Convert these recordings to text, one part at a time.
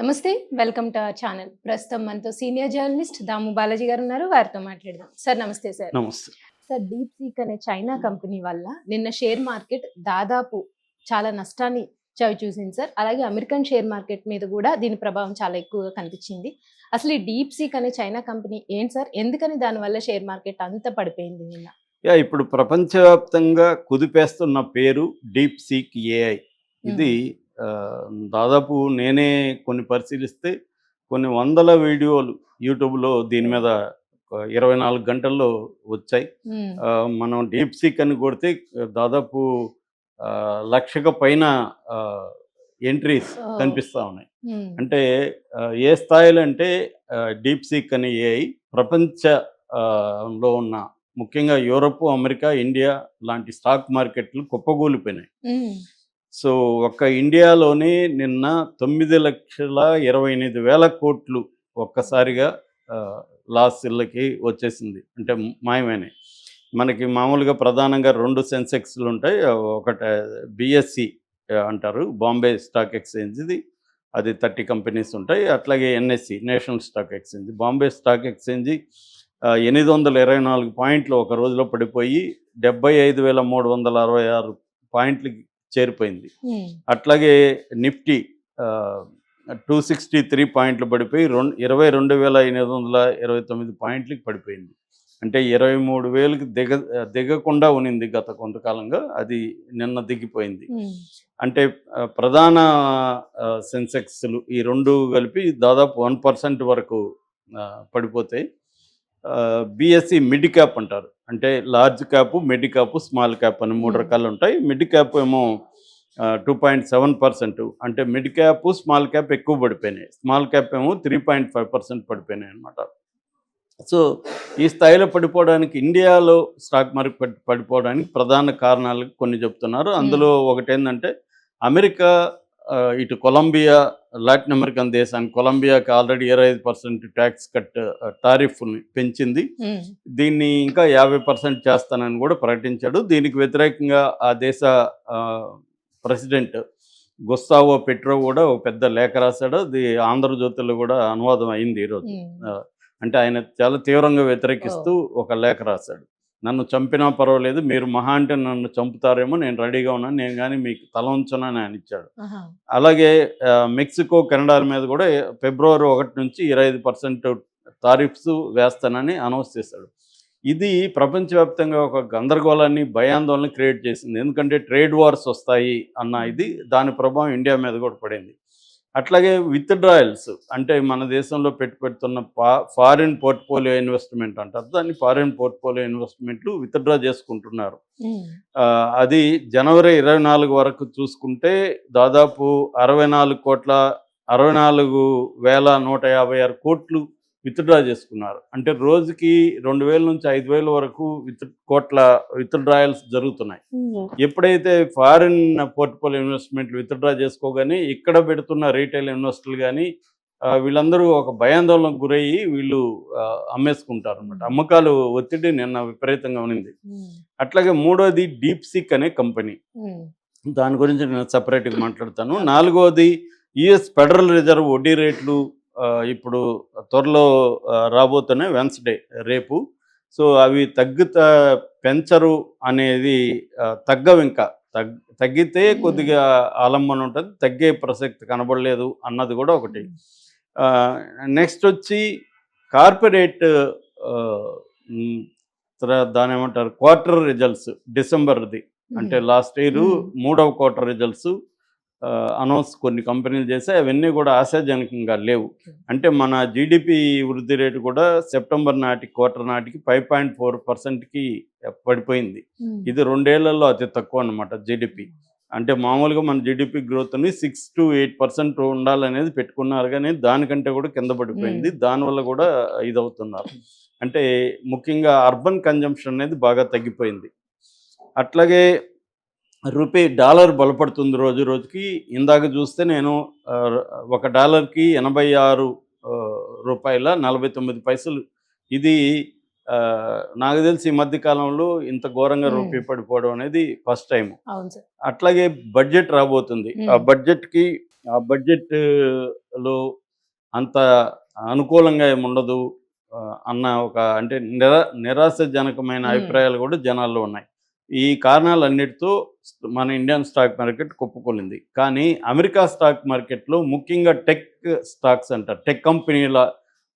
నమస్తే welcome to our channel. ప్రస్తుతం మనతో సీనియర్ జర్నలిస్ట్ దాము బాలాజీ గారు ఉన్నారు. వారితో మాట్లాడదాం. సార్ నమస్తే సార్. నమస్తే. సార్ డీప్ సీక్ అనే చైనా కంపెనీ వల్ల నిన్న షేర్ మార్కెట్ దాదాపు చాలా నష్టాన్ని చవి చూసింది సార్. అలాగే అమెరికన్ షేర్ మార్కెట్ మీద కూడా దీని ప్రభావం చాలా ఎక్కువగా కనిపించింది. అసలు ఈ డీప్ సీక్ అనే చైనా కంపెనీ ఏంటి సార్? ఎందుకని దానివల్ల షేర్ మార్కెట్ అంత పడిపోయింది నిన్న? యా ఇప్పుడు ప్రపంచవ్యాప్తంగా కుదిపేస్తున్న పేరు డీప్ సీక్ ఏఐ. ఇది దాదాపు నేనే కొన్ని పరిశీలిస్తే కొన్ని వందల వీడియోలు యూట్యూబ్లో దీని మీద ఇరవై నాలుగు గంటల్లో వచ్చాయి మనం డీప్ సీక్ అని కొడితే దాదాపు లక్షకు పైన ఎంట్రీస్. కనిపిస్తూ ఉన్నాయి. అంటే ఏ స్థాయిలో అంటే డీప్ సీక్ అని ఏఐ ప్రపంచ ఆ, లో ఉన్న ముఖ్యంగా యూరప్ అమెరికా ఇండియా లాంటి స్టాక్ మార్కెట్లు కుప్పగూలిపోయినాయి. సో ఒక్క ఇండియాలోనే నిన్న తొమ్మిది లక్షల ఇరవై ఎనిమిది వేల కోట్లు ఒక్కసారిగా ఆ, లాస్లకి వచ్చేసింది. అంటే మాయమైనాయి మనకి మామూలుగా ప్రధానంగా రెండు సెన్సెక్స్లు ఉంటాయి. ఒకటి బిఎస్సి అంటారు. బాంబే స్టాక్ ఎక్స్చేంజ్ది. అది థర్టీ కంపెనీస్ ఉంటాయి. అట్లాగే NSE national stock exchange. Bombay stock exchange ఎనిమిది వందల ఇరవై నాలుగు పాయింట్లు ఒక రోజులో పడిపోయి డెబ్బై ఐదు వేల మూడు వందల అరవై ఆరు పాయింట్లకి చేరిపోయింది. అట్లాగే నిఫ్టీ టూ సిక్స్టీ త్రీ పాయింట్లు పడిపోయి రెండు ఇరవై రెండు వేల ఎనిమిది వందల ఇరవై తొమ్మిది పాయింట్లకి పడిపోయింది అంటే ఇరవై మూడు వేలకి దిగ దిగకుండా ఉనింది గత కొంతకాలంగా అది నిన్న దిగిపోయింది. అంటే ప్రధాన సెన్సెక్స్లు ఈ రెండు కలిపి దాదాపు వన్ పర్సెంట్ వరకు పడిపోతాయి బిఎస్సి మిడ్ క్యాప్ అంటారు. అంటే large cap mid cap small cap అని మూడు. రకాలు ఉంటాయి మిడ్ క్యాప్ ఏమో టూ పాయింట్ సెవెన్ పర్సెంట్ అంటే మిడ్ క్యాప్ స్మాల్ క్యాప్ ఎక్కువ పడిపోయినాయి. స్మాల్ క్యాప్ ఏమో త్రీ పాయింట్ ఫైవ్ పర్సెంట్ పడిపోయినాయి అనమాట సో ఈ స్థాయిలో పడిపోవడానికి ఇండియాలో స్టాక్ మార్కెట్ పడిపోవడానికి ప్రధాన కారణాలు కొన్ని చెప్తున్నారు. అందులో ఒకటి ఏంటంటే అమెరికా ఇటు కొలంబియా లాటిన్ అమెరికన్ దేశానికి కొలంబియాకి ఆల్రెడీ ఇరవై ఐదు పర్సెంట్ ట్యాక్స్ కట్ టారిఫ్ని పెంచింది. దీన్ని ఇంకా యాభై పర్సెంట్ చేస్తానని కూడా ప్రకటించాడు. దీనికి వ్యతిరేకంగా ఆ దేశ ప్రెసిడెంట్ గుస్తావో పెట్రో కూడా ఒక పెద్ద లేఖ రాశాడు. అది ఆంధ్రజ్యోతిలో కూడా అనువాదం అయింది ఈరోజు. అంటే ఆయన చాలా తీవ్రంగా వ్యతిరేకిస్తూ ఒక లేఖ రాశాడు. నన్ను చంపినా పర్వాలేదు మీరు మహా అంటే నన్ను చంపుతారేమో నేను రెడీగా ఉన్నాను నేను కానీ మీకు తల ఉంచనని ఆయన ఇచ్చాడు. అలాగే మెక్సికో కెనడా మీద కూడా ఫిబ్రవరి ఒకటి నుంచి ఇరవై ఐదు పర్సెంట్ టారిఫ్స్ వేస్తానని అనౌన్స్ చేశాడు. ఇది ప్రపంచవ్యాప్తంగా ఒక గందరగోళాన్ని భయాందోళన క్రియేట్ చేసింది. ఎందుకంటే ట్రేడ్ వార్స్ వస్తాయి అన్న ఇది దాని ప్రభావం ఇండియా మీద కూడా పడింది. అట్లాగే విత్డ్రాయల్స్ అంటే మన దేశంలో పెట్టుపెడుతున్న పా ఫారిన్ పోర్ట్ఫోలియో ఇన్వెస్ట్మెంట్ అంటారు. దాన్ని ఫారిన్ పోర్ట్ఫోలియో ఇన్వెస్ట్మెంట్లు విత్డ్రా చేసుకుంటున్నారు. అది జనవరి ఇరవై నాలుగు వరకు చూసుకుంటే దాదాపు అరవై నాలుగు కోట్ల అరవై నాలుగు వేల నూట యాభై ఆరు కోట్లు విత్డ్రా చేసుకున్నారు అంటే రోజుకి రెండు వేల నుంచి ఐదు వేల వరకు విత్ కోట్ల విత్డ్రాయల్స్ జరుగుతున్నాయి మ్మ్. ఎప్పుడైతే ఫారిన్ పోర్ట్ఫోలియో ఇన్వెస్ట్మెంట్లు విత్డ్రా చేసుకోగానే ఇక్కడ పెడుతున్న రీటైల్ ఇన్వెస్టర్లు కానీ వీళ్ళందరూ ఒక భయాందోళనకు గురయ్యి వీళ్ళు అమ్మేసుకుంటారు అనమాట అమ్మకాలు ఒత్తిడి నిన్న విపరీతంగా ఉన్నింది మ్మ్. అట్లాగే మూడోది డీప్ సిక్ అనే కంపెనీ మ్మ్. దాని గురించి నేను సపరేట్గా మాట్లాడతాను నాలుగోది యుఎస్ ఫెడరల్ రిజర్వ్ వడ్డీ రేట్లు ఇప్పుడు త్వరలో రాబోతున్నాయి వెన్స్డే రేపు. సో అవి తగ్గుతా పెంచరు అనేది తగ్గవు ఇంకా. తగ్ తగ్గితే. కొద్దిగా ఆలంబన ఉంటుంది. తగ్గే ప్రసక్తి కనబడలేదు అన్నది కూడా ఒకటి. నెక్స్ట్ వచ్చి కార్పొరేట్ దాని ఏమంటారు క్వార్టర్ రిజల్ట్స్ డిసెంబర్ది. అంటే లాస్ట్ ఇయర్. మూడవ క్వార్టర్ రిజల్ట్స్. అనౌన్స్ కొన్ని కంపెనీలు చేస్తే అవన్నీ కూడా ఆశాజనకంగా లేవు. అంటే మన జీడిపి వృద్ధి రేటు కూడా సెప్టెంబర్ నాటి క్వార్టర్ నాటికి ఫైవ్ పాయింట్ ఫోర్ పర్సెంట్కి పడిపోయింది. ఇది రెండేళ్ళలో అతి తక్కువ అనమాట జీడిపి అంటే మామూలుగా మన జీడిపి గ్రోత్ని సిక్స్ టు ఎయిట్ పర్సెంట్ ఉండాలనేది పెట్టుకున్నారు కానీ దానికంటే కూడా కింద పడిపోయింది. దానివల్ల కూడా ఇది అవుతున్నారు అంటే ముఖ్యంగా అర్బన్ కన్జంప్షన్ అనేది బాగా తగ్గిపోయింది. అట్లాగే రూపీ డాలర్ బలపడుతుంది రోజు రోజుకి ఇందాక చూస్తే నేను ఒక డాలర్కి ఎనభై ఆరు రూపాయల నలభై తొమ్మిది పైసలు ఇది నాకు తెలిసి ఈ మధ్య కాలంలో ఇంత ఘోరంగా. రూపీ పడిపోవడం అనేది ఫస్ట్ టైం అట్లాగే బడ్జెట్ రాబోతుంది. ఆ బడ్జెట్కి ఆ బడ్జెట్లో అంత అనుకూలంగా ఏమి ఉండదు ఆ, అన్న ఒక అంటే నిరా నిరాశజనకమైన. అభిప్రాయాలు కూడా జనాల్లో ఉన్నాయి ఈ కారణాలన్నిటితో మన ఇండియన్ స్టాక్ మార్కెట్ కుప్పకొలింది కానీ అమెరికా స్టాక్ మార్కెట్లో ముఖ్యంగా టెక్ స్టాక్స్ అంటారు టెక్ కంపెనీల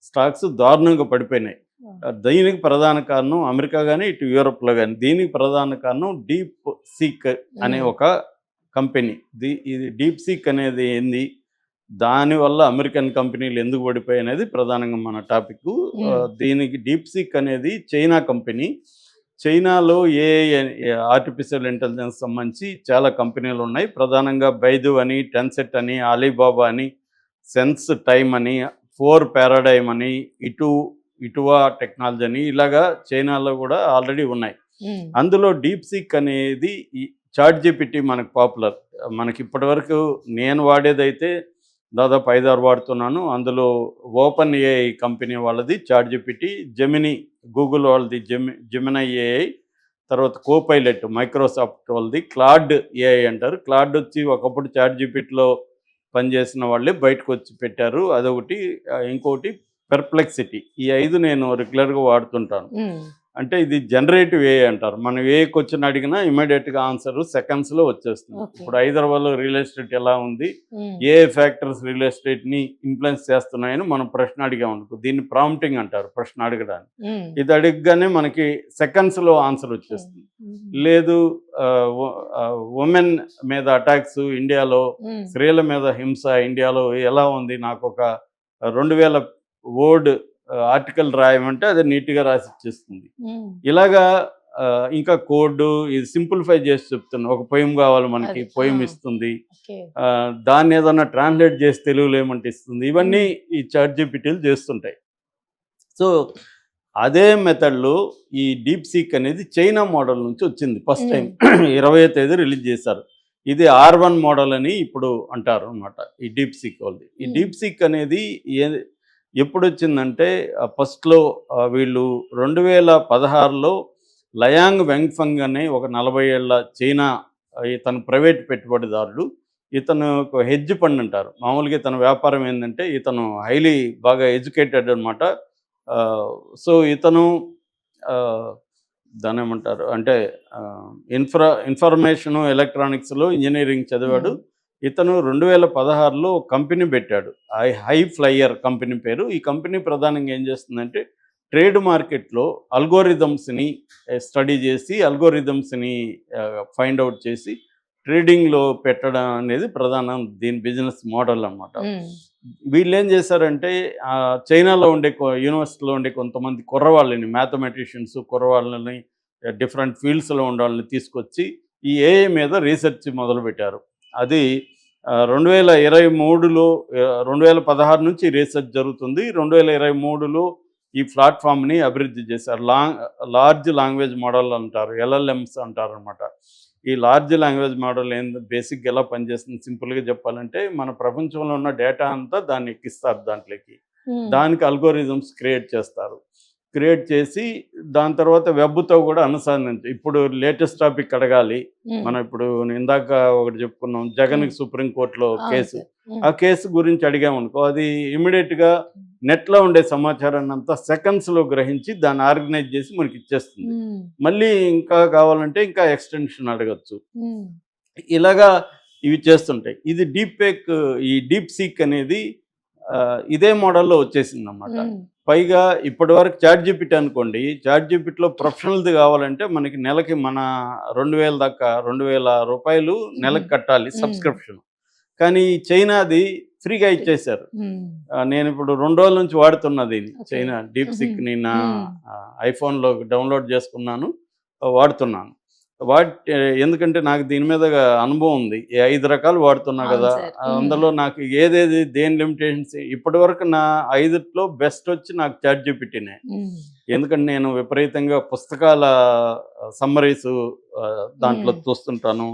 స్టాక్స్ దారుణంగా పడిపోయినాయి. దీనికి ప్రధాన కారణం అమెరికా కానీ ఇటు యూరోప్లో కానీ దీనికి ప్రధాన కారణం డీప్ సీక్ అనే. ఒక కంపెనీ. ది ఇది డీప్ సీక్ అనేది ఏంది? దానివల్ల అమెరికన్ కంపెనీలు ఎందుకు పడిపోయాయి అనేది ప్రధానంగా మన టాపిక్. దీనికి డీప్ సీక్ అనేది చైనా కంపెనీ. చైనాలో ఏ ఆర్టిఫిషియల్ ఇంటెలిజెన్స్ సంబంధించి చాలా కంపెనీలు ఉన్నాయి. ప్రధానంగా బైదు అని టెన్సెట్ అని అలీబాబా అని సెన్స్ టైమ్ అని ఫోర్ పారాడైమ్ అని ఇటు ఇటువా టెక్నాలజీ అని ఇలాగా చైనాలో కూడా ఆల్రెడీ ఉన్నాయి. అందులో డీప్ సీక్ అనేది ఈ చాట్ జీపీటీ మనకు పాపులర్. మనకి ఇప్పటివరకు నేను వాడేదైతే దాదాపు ఐదారు వాడుతున్నాను. అందులో ఓపెన్ ఏఐ కంపెనీ వాళ్ళది చాట్ జీపీటీ జెమిని గూగుల్ వాళ్ళది జెమి జెమినై ఏఐ తర్వాత కోపైలెట్ మైక్రోసాఫ్ట్ వాళ్ళది క్లాడ్ ఏఐ అంటారు. క్లాడ్ వచ్చి ఒకప్పుడు చాట్ జీపీటీలో పనిచేసిన వాళ్ళే బయటకు వచ్చి పెట్టారు. అదొకటి. ఆ, ఇంకొకటి పెర్ప్లెక్సిటీ. ఈ ఐదు నేను రెగ్యులర్గా వాడుతుంటాను. అంటే ఇది జనరేటివ్ ఏ అంటారు. మనం ఏ క్వశ్చన్ అడిగినా ఇమీడియట్గా ఆన్సర్ సెకండ్స్లో వచ్చేస్తుంది. ఇప్పుడు హైదరాబాద్లో రియల్ ఎస్టేట్ ఎలా ఉంది? ఏ ఫ్యాక్టర్స్ రియల్ ఎస్టేట్ని ఇన్ఫ్లుయెన్స్ చేస్తున్నాయని మనం ప్రశ్న అడిగామనుకో దీన్ని ప్రాంప్టింగ్ అంటారు ప్రశ్న అడగడానికి. ఇది అడగగానే మనకి సెకండ్స్లో ఆన్సర్ వచ్చేస్తుంది. లేదు ఉమెన్ మీద అటాక్స్ ఇండియాలో స్త్రీల మీద హింస ఇండియాలో ఎలా ఉంది? నాకు ఒక రెండు వేల వర్డ్ ఆర్టికల్ రాయమంటే అది నీట్గా రాసి ఇచ్చేస్తుంది. ఇలాగా ఇంకా కోడ్ ఇది సింప్లిఫై చేసి చెప్తున్నా. ఒక పొయం కావాలి మనకి అది, పొయం ఆ. ఇస్తుంది. దాన్ని ఏదన్నా ట్రాన్స్లేట్ చేసి తెలుగులో ఏమంటే ఇస్తుంది. ఇవన్నీ ఈ చాట్ జీపీటీలు చేస్తుంటాయి. సో అదే మెథడ్లో ఈ డీప్ సీక్ అనేది చైనా మోడల్ నుంచి వచ్చింది. ఫస్ట్ టైం ఇరవై తేదీ రిలీజ్ చేశారు. ఇది ఆర్ వన్ మోడల్ అని ఇప్పుడు అంటారు అనమాట ఈ డీప్ సీక్ వాళ్ళది. ఈ. డీప్ సీక్ అనేది ఏ ఎప్పుడు వచ్చిందంటే ఫస్ట్లో వీళ్ళు రెండు వేల పదహారులో లయాంగ్ వెంగ్ఫంగ్ అనే ఒక నలభై ఏళ్ళ చైనా ఇతను ప్రైవేట్ పెట్టుబడిదారుడు ఇతను ఒక హెడ్జ్ ఫండ్ అంటారు. మామూలుగా ఇతను వ్యాపారం ఏంటంటే ఇతను హైలీ బాగా ఎడ్యుకేటెడ్ అనమాట సో ఇతను దాని ఏమంటారు అంటే ఇన్ఫ్రా ఇన్ఫర్మేషను ఎలక్ట్రానిక్స్లో ఇంజనీరింగ్ చదివాడు. ఇతను రెండు వేల పదహారులో కంపెనీ పెట్టాడు. ఐ హై ఫ్లైయర్ కంపెనీ పేరు. ఈ కంపెనీ ప్రధానంగా ఏం చేస్తుందంటే ట్రేడ్ మార్కెట్లో అల్గోరిథమ్స్ని స్టడీ చేసి అల్గోరిథమ్స్ని ఫైండ్ అవుట్ చేసి ట్రేడింగ్లో పెట్టడం అనేది ప్రధాన దీని బిజినెస్ మోడల్ అన్నమాట. ఉమ్, వీళ్ళు ఏం చేశారంటే చైనాలో ఉండే యూనివర్సిటీలో ఉండే కొంతమంది కుర్రవాళ్ళని మ్యాథమెటిషియన్స్ కుర్రవాళ్ళని డిఫరెంట్ ఫీల్డ్స్లో ఉండే వాళ్ళని తీసుకొచ్చి ఈ ఏఐ మీద రీసెర్చ్ మొదలుపెట్టారు. అది రెండు వేల ఇరవై మూడులో రెండు వేల పదహారు నుంచి రీసెర్చ్ జరుగుతుంది. రెండు వేల ఇరవై మూడులో ఈ ప్లాట్ఫామ్ని అభివృద్ధి చేశారు. లాంగ్ లార్జ్ లాంగ్వేజ్ మోడల్ అంటారు ఎల్ఎల్ఎంస్ అంటారు అనమాట ఈ లార్జ్ లాంగ్వేజ్ మోడల్ ఏంది బేసిక్ ఎలా పనిచేస్తుంది? సింపుల్గా చెప్పాలంటే మన ప్రపంచంలో ఉన్న డేటా అంతా దాన్ని ఎక్కిస్తారు దాంట్లోకి. దానికి అల్గోరిథమ్స్ క్రియేట్ చేస్తారు. క్రియేట్ చేసి దాని తర్వాత వెబ్తో కూడా అనుసంధానించి ఇప్పుడు లేటెస్ట్ టాపిక్ అడగాలి. మనం ఇప్పుడు ఇందాక ఒకటి చెప్పుకున్నాం జగన్కి సుప్రీంకోర్టులో కేసు. ఆ కేసు గురించి అడిగామనుకో అది ఇమీడియట్గా నెట్లో ఉండే సమాచారాన్ని అంతా సెకండ్స్లో గ్రహించి దాన్ని ఆర్గనైజ్ చేసి మనకి ఇచ్చేస్తుంది. మళ్ళీ ఇంకా కావాలంటే ఇంకా ఎక్స్టెన్షన్ అడగచ్చు. ఇలాగా ఇవి చేస్తుంటాయి. ఇది డీప్ పేక్ ఈ డీప్ సీక్ అనేది ఇదే మోడల్లో వచ్చేసింది అన్నమాట ఉమ్, పైగా ఇప్పటి వరకు చాట్ జీపీటీ అనుకోండి చాట్ జీపీటీలో ప్రొఫెషనల్ది కావాలంటే మనకి నెలకి మన రెండు వేల దాకా రెండు వేల రూపాయలు నెలకు కట్టాలి. సబ్స్క్రిప్షన్ కానీ చైనాది ఫ్రీగా ఇచ్చేశారు ఆ, నేను ఇప్పుడు రెండు రోజుల నుంచి వాడుతున్నా దీన్ని Okay. China deep sick. ని నా Mm. ఐఫోన్లో డౌన్లోడ్ చేసుకున్నాను వాడుతున్నాను వాట్ ఎందుకంటే నాకు దీని మీద అనుభవం ఉంది. ఐదు రకాలు వాడుతున్నా కదా. అందులో నాకు ఏదేది దేని లిమిటేషన్స్ ఇప్పటి వరకు నా ఐదుట్లో బెస్ట్ వచ్చి నాకు చాట్ జీపీటీనే ఎందుకంటే నేను విపరీతంగా పుస్తకాల సమ్మరీస్ దాంట్లో. చూస్తుంటాను.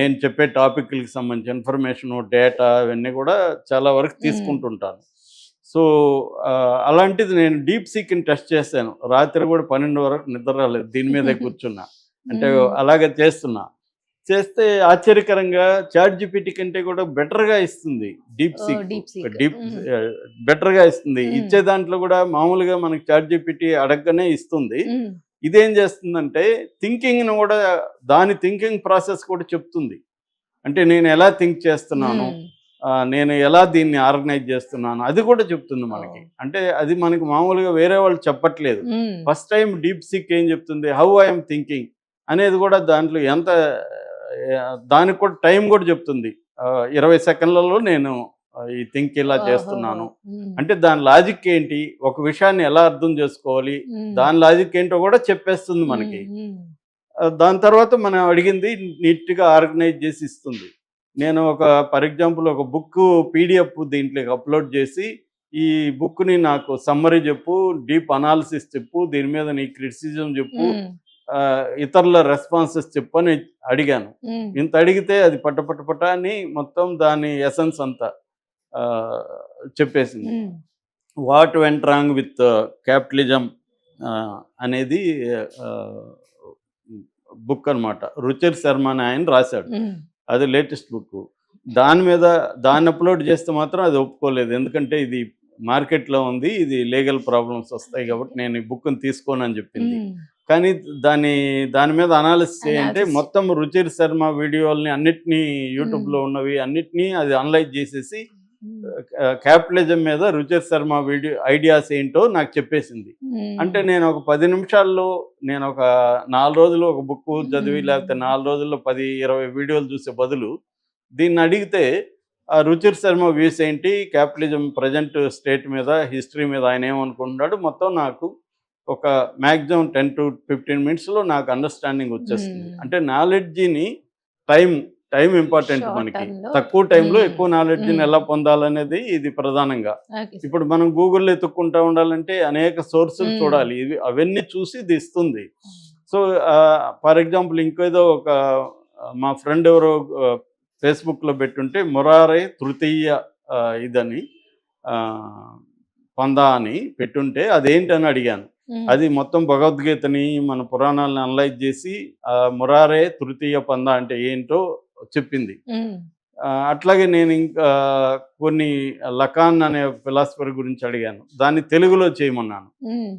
నేను చెప్పే టాపిక్లకి సంబంధించి ఇన్ఫర్మేషన్ డేటా ఇవన్నీ కూడా చాలా వరకు తీసుకుంటుంటాను. సో అలాంటిది నేను డీప్ సీక్ని టెస్ట్ చేశాను. రాత్రి కూడా పన్నెండు వరకు నిద్ర రాలేదు దీని మీదే కూర్చున్నా. అంటే అలాగే చేస్తున్నా. చేస్తే ఆశ్చర్యకరంగా చాట్ జీపీటీ కంటే కూడా better గా ఇస్తుంది డీప్ సీక్. డీప్ మ్మ్. బెటర్గా ఇస్తుంది. ఇచ్చే దాంట్లో కూడా మామూలుగా మనకి చాట్ జీపీటీ అడగగానే ఇస్తుంది. ఇదేం చేస్తుందంటే థింకింగ్ను కూడా దాని థింకింగ్ ప్రాసెస్ కూడా చెప్తుంది. అంటే నేను ఎలా థింక్ చేస్తున్నాను నేను ఎలా దీన్ని ఆర్గనైజ్ చేస్తున్నాను అది కూడా చెప్తుంది మనకి. అంటే అది మనకి మామూలుగా వేరే వాళ్ళు చెప్పట్లేదు. ఫస్ట్ టైం డీప్ సిక్ ఏం చెప్తుంది? How I'm thinking. అనేది కూడా దాంట్లో ఎంత దానికి కూడా టైం కూడా చెప్తుంది. ఇరవై సెకండ్లలో నేను ఈ థింక్ ఇలా చేస్తున్నాను. అంటే దాని లాజిక్ ఏంటి? ఒక విషయాన్ని ఎలా అర్థం చేసుకోవాలి? దాని లాజిక్ ఏంటో కూడా చెప్పేస్తుంది మనకి. దాని తర్వాత మనం అడిగింది నీట్గా ఆర్గనైజ్ చేసి ఇస్తుంది. నేను ఒక ఫర్ ఎగ్జాంపుల్ ఒక బుక్ పీడిఎఫ్ దీంట్లోకి అప్లోడ్ చేసి ఈ బుక్ని నాకు సమ్మరీ చెప్పు డీప్ అనాలిసిస్ చెప్పు దీని మీద నీ క్రిటిసిజం చెప్పు ఇతరుల రెస్పాన్సెస్ చెప్పు అని అడిగాను ఇంత అడిగితే అది పట్ట పట్ట అని మొత్తం దాని ఎసెన్స్ అంతా చెప్పేసింది. What went wrong with capitalism అనేది బుక్ అన్నమాట. రుచిర్ శర్మ అని ఆయన రాశాడు. అది లేటెస్ట్ బుక్. దాని మీద దాన్ని అప్లోడ్ చేస్తే మాత్రం అది ఒప్పుకోలేదు. ఎందుకంటే ఇది మార్కెట్లో ఉంది ఇది లీగల్ ప్రాబ్లమ్స్ వస్తాయి కాబట్టి నేను ఈ బుక్ని తీసుకోను అని చెప్పింది. కానీ దాని దాని మీద అనాలిసిస్ చేయంటే. మొత్తం రుచిర్ శర్మ వీడియోల్ని అన్నిటినీ యూట్యూబ్లో ఉన్నవి అన్నిటినీ అది అనలైజ్ చేసేసి ఉమ్, క్యాపిటలిజం మీద రుచిర్ శర్మ వీడియో ఐడియాస్ ఏంటో నాకు చెప్పేసింది. ఉమ్, అంటే నేను ఒక పది నిమిషాల్లో నేను ఒక నాలుగు రోజులు ఒక బుక్ చదివి. లేకపోతే నాలుగు రోజుల్లో పది ఇరవై వీడియోలు చూసే బదులు దీన్ని అడిగితే ఆ రుచిర్ శర్మ వ్యూస్ ఏంటి? క్యాపిటలిజం ప్రజెంట్ స్టేట్ మీద హిస్టరీ మీద ఆయన ఏమనుకుంటున్నాడు? మొత్తం నాకు ఒక మ్యాక్సిమం టెన్ టు ఫిఫ్టీన్ మినిట్స్లో నాకు అండర్స్టాండింగ్ వచ్చేస్తుంది మ్మ్. అంటే నాలెడ్జిని టైం టైం ఇంపార్టెంట్ మనకి. తక్కువ టైంలో మ్మ్. ఎక్కువ నాలెడ్జిని మ్మ్. ఎలా పొందాలనేది ఇది ప్రధానంగా. ఇప్పుడు మనం గూగుల్లో ఎత్తుక్కుంటా ఉండాలంటే అనేక సోర్సులు. చూడాలి ఇవి అవన్నీ చూసి ఇది ఇస్తుంది సో ఫర్ ఎగ్జాంపుల్ ఇంకేదో ఒక మా ఫ్రెండ్ ఎవరో ఫేస్బుక్లో పెట్టుంటే మొరారే తృతీయ ఇదని పందా అని పెట్టుంటే అదేంటని అడిగాను అది మొత్తం భగవద్గీతని మన పురాణాలను అనలైజ్ చేసి ఆ, మురారే తృతీయ పందా అంటే ఏంటో చెప్పింది. అట్లాగే నేను ఇంకా కొన్ని లకాన్ అనే ఫిలాసఫర్ గురించి అడిగాను. దాన్ని తెలుగులో చేయమన్నాను.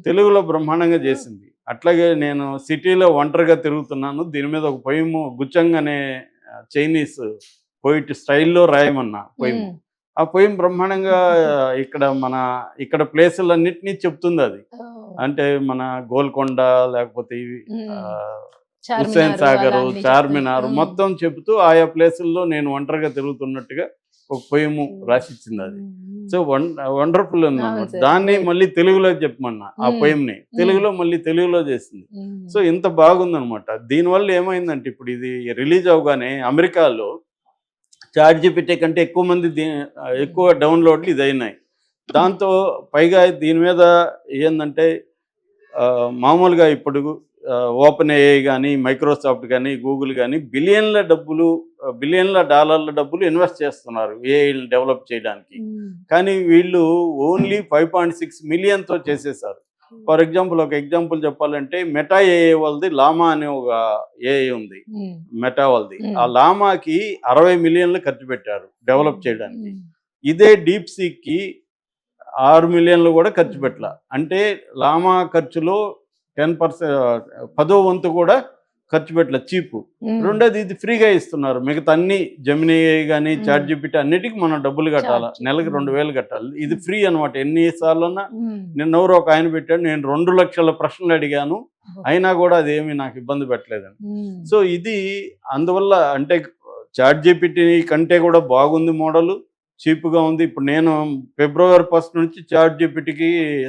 తెలుగులో బ్రహ్మాండంగా చేసింది. అట్లాగే నేను సిటీలో ఒంటరిగా తిరుగుతున్నాను. దీని మీద ఒక పొయిము గుచ్చంగ్ అనే చైనీస్ పోయిట్ స్టైల్లో రాయమన్నా పొయిము ఉమ్, ఆ పొయిం బ్రహ్మాండంగా ఇక్కడ మన ఇక్కడ ప్లేసులన్నిటినీ చెప్తుంది అది. అంటే మన గోల్కొండ లేకపోతే ఇవి హుస్సేన్ సాగర్ చార్మినార్. మొత్తం చెబుతూ ఆయా ప్లేసుల్లో నేను ఒంటరిగా తిరుగుతున్నట్టుగా ఒక పొయము రాసిచ్చింది అది. సో వండర్ఫుల్ అన్నమాట. దాన్ని మళ్ళీ తెలుగులో చెప్పమన్నా ఆ. పొయంని తెలుగులో మళ్ళీ తెలుగులో చేసింది. సో ఇంత బాగుందనమాట దీనివల్ల ఏమైందంటే ఇప్పుడు ఇది రిలీజ్ అవగానే అమెరికాలో చాట్ జీపీటీ కంటే ఎక్కువ మంది ఎక్కువ డౌన్లోడ్లు ఇది అయినాయి దాంతో పైగా దీని మీద ఏంటంటే మామూలుగా ఇప్పుడు ఓపెన్ ఏఐ కానీ మైక్రోసాఫ్ట్ కానీ గూగుల్ కానీ బిలియన్ల డబ్బులు బిలియన్ల డాలర్ల డబ్బులు ఇన్వెస్ట్ చేస్తున్నారు ఏఐని డెవలప్ చేయడానికి. కానీ వీళ్ళు ఓన్లీ ఫైవ్ పాయింట్ సిక్స్ మిలియన్తో చేసేసారు ఫర్ ఎగ్జాంపుల్ ఒక ఎగ్జాంపుల్ చెప్పాలంటే మెటా ఏఏ వాళ్ళది లామా అనే ఒక ఏఐ ఉంది. మెటా వాళ్ళది. ఆ లామాకి అరవై మిలియన్లు ఖర్చు పెట్టారు డెవలప్ చేయడానికి. ఇదే డీప్ సీక్కి ఆరు మిలియన్లు కూడా ఖర్చు పెట్టాల. అంటే లామా ఖర్చులో టెన్ పర్సెంట్ పదో వంతు కూడా ఖర్చు పెట్టలే చీప్. రెండోది ఇది ఫ్రీగా ఇస్తున్నారు. మిగతా అన్ని జమినీ కానీ. చాట్ జీపీటీ అన్నిటికీ మనం డబ్బులు కట్టాలి. నెలకి. రెండు వేలు కట్టాలి. ఇది ఫ్రీ అనమాట ఎన్నిసార్లన్నా నిన్న ఎవరో ఒక ఆయన పెట్టాడు. నేను రెండు లక్షల ప్రశ్నలు అడిగాను. అయినా కూడా అదేమి నాకు ఇబ్బంది పెట్టలేదని ఉమ్, సో ఇది అందువల్ల అంటే చాట్ జీపీటీ కంటే కూడా బాగుంది మోడల్. చీప్గా ఉంది ఇప్పుడు నేను ఫిబ్రవరి ఫస్ట్ నుంచి చాట్ జీపీటీకి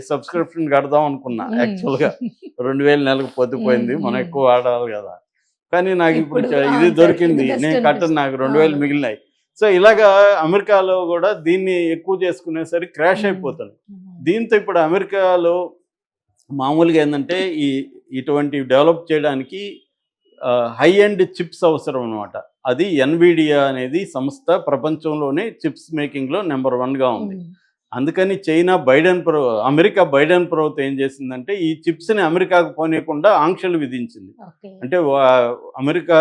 సబ్స్క్రిప్షన్ కడదాం అనుకున్నా. యాక్చువల్గా రెండు వేలు నెలకు పొద్దుపోయింది మనం. ఎక్కువ వాడాలి కదా కానీ నాకు ఇప్పుడు ఇది దొరికింది నేను కట్టను. నాకు రెండు వేలు. మిగిలినాయి సో ఇలాగా అమెరికాలో కూడా దీన్ని ఎక్కువ చేసుకునేసరికి క్రాష్. అయిపోతుంది దీంతో ఇప్పుడు అమెరికాలో మామూలుగా ఏంటంటే ఈ ఇటువంటి డెవలప్ చేయడానికి హై ఎండ్ చిప్స్ అవసరం అనమాట అది ఎన్విడియా అనేది సంస్థ ప్రపంచంలోనే చిప్స్ మేకింగ్లో నెంబర్ వన్గా ఉంది. అందుకని China Biden pro America Biden ప్రభుత్వం ఏం చేసిందంటే ఈ చిప్స్ని అమెరికాకు పోనీయకుండా ఆంక్షలు విధించింది. అంటే అమెరికా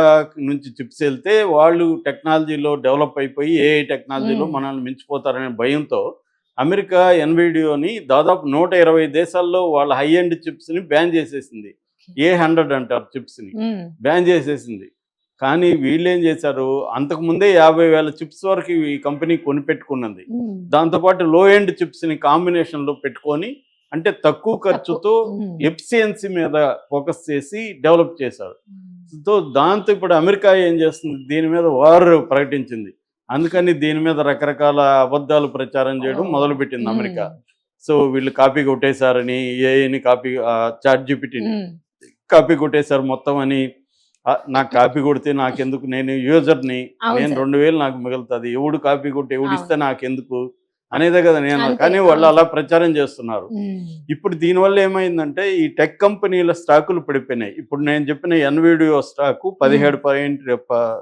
నుంచి చిప్స్ వెళ్తే వాళ్ళు టెక్నాలజీలో డెవలప్ అయిపోయి ఏఐ టెక్నాలజీలో. మనల్ని మించిపోతారనే భయంతో అమెరికా ఎన్విడియోని దాదాపు నూట ఇరవై దేశాల్లో వాళ్ళ హై ఎండ్ చిప్స్ని బ్యాన్ చేసేసింది. ఏ హండ్రెడ్ అంటారు చిప్స్ని? ఉమ్, బ్యాన్ చేసేసింది. కానీ వీళ్ళు ఏం చేశారు? అంతకు ముందే యాభై వేల చిప్స్ వరకు ఈ కంపెనీ కొనిపెట్టుకున్నది. ఉమ్, దాంతోపాటు లో ఎండ్ చిప్స్ని కాంబినేషన్లో పెట్టుకొని అంటే తక్కువ ఖర్చుతో ఎఫిషియన్సీ మీద ఫోకస్ చేసి డెవలప్ చేశారు. సో దాంతో ఇప్పుడు అమెరికా ఏం చేస్తుంది? దీని మీద వార్ ప్రకటించింది. అందుకని దీని మీద రకరకాల అబద్ధాలు ప్రచారం చేయడం. మొదలుపెట్టింది అమెరికా. సో వీళ్ళు కాపీ కొట్టేశారని ఏఐని కాపీ చాట్ జీపీటీని. కాపీ కొట్టేశారు మొత్తం అని. నాకు కాపీ కొడితే నాకెందుకు? నేను యూజర్ని. నేను. రెండు వేలు నాకు మిగులుతుంది. ఎవడు కాపీ కొట్టి ఎవడు ఇస్తే. నాకెందుకు? అనేదే కదా నేను కానీ వాళ్ళు. అలా ప్రచారం చేస్తున్నారు. ఇప్పుడు దీనివల్ల ఏమైందంటే ఈ టెక్ కంపెనీల స్టాకులు పడిపోయినాయి. ఇప్పుడు నేను చెప్పిన ఎన్విడియో స్టాకు పదిహేడు పాయింట్